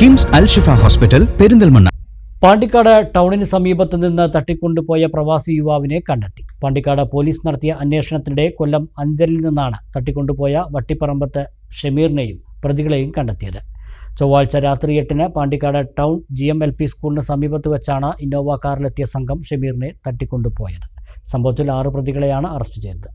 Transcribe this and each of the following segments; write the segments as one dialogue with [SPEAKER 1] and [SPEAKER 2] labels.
[SPEAKER 1] KIMS Al Shifa hospital Perinthalmanna.
[SPEAKER 2] Pandikkad ടൗണിന് സമീപത്ത് നിന്ന് തട്ടിക്കൊണ്ടുപോയ പ്രവാസി യുവാവിനെ കണ്ടെത്തി. പാണ്ടിക്കാട് പോലീസ് നടത്തിയ അന്വേഷണത്തിനിടെ കൊല്ലം അഞ്ചലിൽ നിന്നാണ് തട്ടിക്കൊണ്ടുപോയ വട്ടിപ്പറമ്പത്ത് ഷമീറിനെയും പ്രതികളെയും കണ്ടെത്തിയത്. ചൊവ്വാഴ്ച രാത്രി എട്ടിന് Pandikkad town G M L P സ്കൂളിന് സമീപത്ത് വെച്ചാണ് ഇന്നോവ കാറിലെത്തിയ സംഘം ഷമീറിനെ തട്ടിക്കൊണ്ടുപോയത്. സംഭവത്തിൽ ആറ് പ്രതികളെയാണ് അറസ്റ്റ് ചെയ്തത്.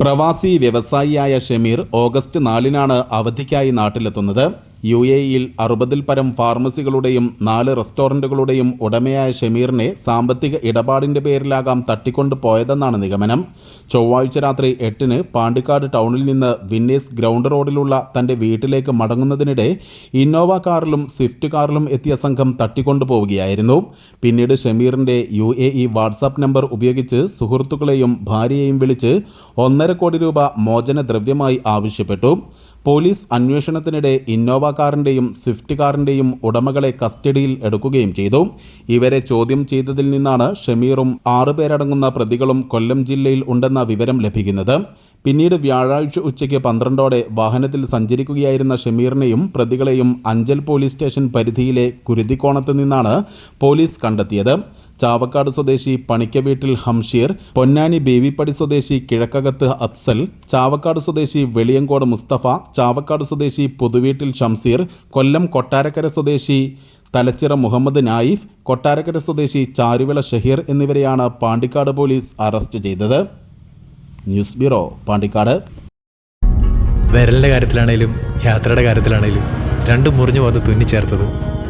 [SPEAKER 3] പ്രവാസി വ്യവസായിയായ ഷമീർ ഓഗസ്റ്റ് നാലിനാണ് അവധിക്കായി നാട്ടിലെത്തുന്നത്. യു എ ഇയിൽ അറുപതിൽ പരം ഫാർമസികളുടെയും നാല് റെസ്റ്റോറന്റുകളുടെയും ഉടമയായ ഷമീറിനെ സാമ്പത്തിക ഇടപാടിന്റെ പേരിലാകാം തട്ടിക്കൊണ്ട് പോയതെന്നാണ് നിഗമനം. ചൊവ്വാഴ്ച രാത്രി എട്ടിന് പാണ്ടിക്കാട് ടൗണിൽ നിന്ന് വിന്നേസ് ഗ്രൗണ്ട് റോഡിലുള്ള തന്റെ വീട്ടിലേക്ക് മടങ്ങുന്നതിനിടെ ഇന്നോവ കാറിലും സ്വിഫ്റ്റ് കാറിലും എത്തിയ സംഘം തട്ടിക്കൊണ്ടു പോവുകയായിരുന്നു. പിന്നീട് ഷമീറിന്റെ U A E WhatsApp number ഉപയോഗിച്ച് സുഹൃത്തുക്കളെയും ഭാര്യയെയും വിളിച്ച് ഒന്നര കോടി രൂപ മോചനദ്രവ്യമായി ആവശ്യപ്പെട്ടു. പോലീസ് അന്വേഷണത്തിനിടെ ഇന്നോവ കാറിന്റെയും സ്വിഫ്റ്റ് കാറിന്റെയും ഉടമകളെ കസ്റ്റഡിയിൽ എടുക്കുകയും ചെയ്തു. ഇവരെ ചോദ്യം ചെയ്തതിൽ നിന്നാണ് ഷമീറും ആറ് പേരടങ്ങുന്ന പ്രതികളും കൊല്ലം ജില്ലയിൽ ഉണ്ടെന്ന വിവരം ലഭിക്കുന്നത്. പിന്നീട് വ്യാഴാഴ്ച ഉച്ചയ്ക്ക് പന്ത്രണ്ടോടെ വാഹനത്തിൽ സഞ്ചരിക്കുകയായിരുന്ന ഷമീറിനെയും പ്രതികളെയും അഞ്ചൽ പോലീസ് സ്റ്റേഷൻ പരിധിയിലെ കുരുതിക്കോണത്ത് നിന്നാണ് പോലീസ് കണ്ടെത്തിയത്. ചാവക്കാട് സ്വദേശി പണിക്കവീട്ടിൽ ഹംഷീർ പൊന്നാനി ബേവിപ്പടി സ്വദേശി കിഴക്കകത്ത് അഫ്സൽ ചാവക്കാട് സ്വദേശി വെളിയങ്കോട് മുസ്തഫ ചാവക്കാട് സ്വദേശി പുതുവീട്ടിൽ ഷംസീർ കൊല്ലം കൊട്ടാരക്കര സ്വദേശി തലച്ചിറ മുഹമ്മദ് നായിഫ് കൊട്ടാരക്കര സ്വദേശി ചാരുവിള ഷഹീർ എന്നിവരെയാണ് പാണ്ടിക്കാട് പോലീസ് അറസ്റ്റ് ചെയ്തത്. News bureau Pandikkad.
[SPEAKER 4] വിരലിന്റെ കാര്യത്തിലാണേലും യാത്രയുടെ കാര്യത്തിലാണേലും രണ്ടും മുറിഞ്ഞു പോകാതെ തുന്നിച്ചേർത്തത്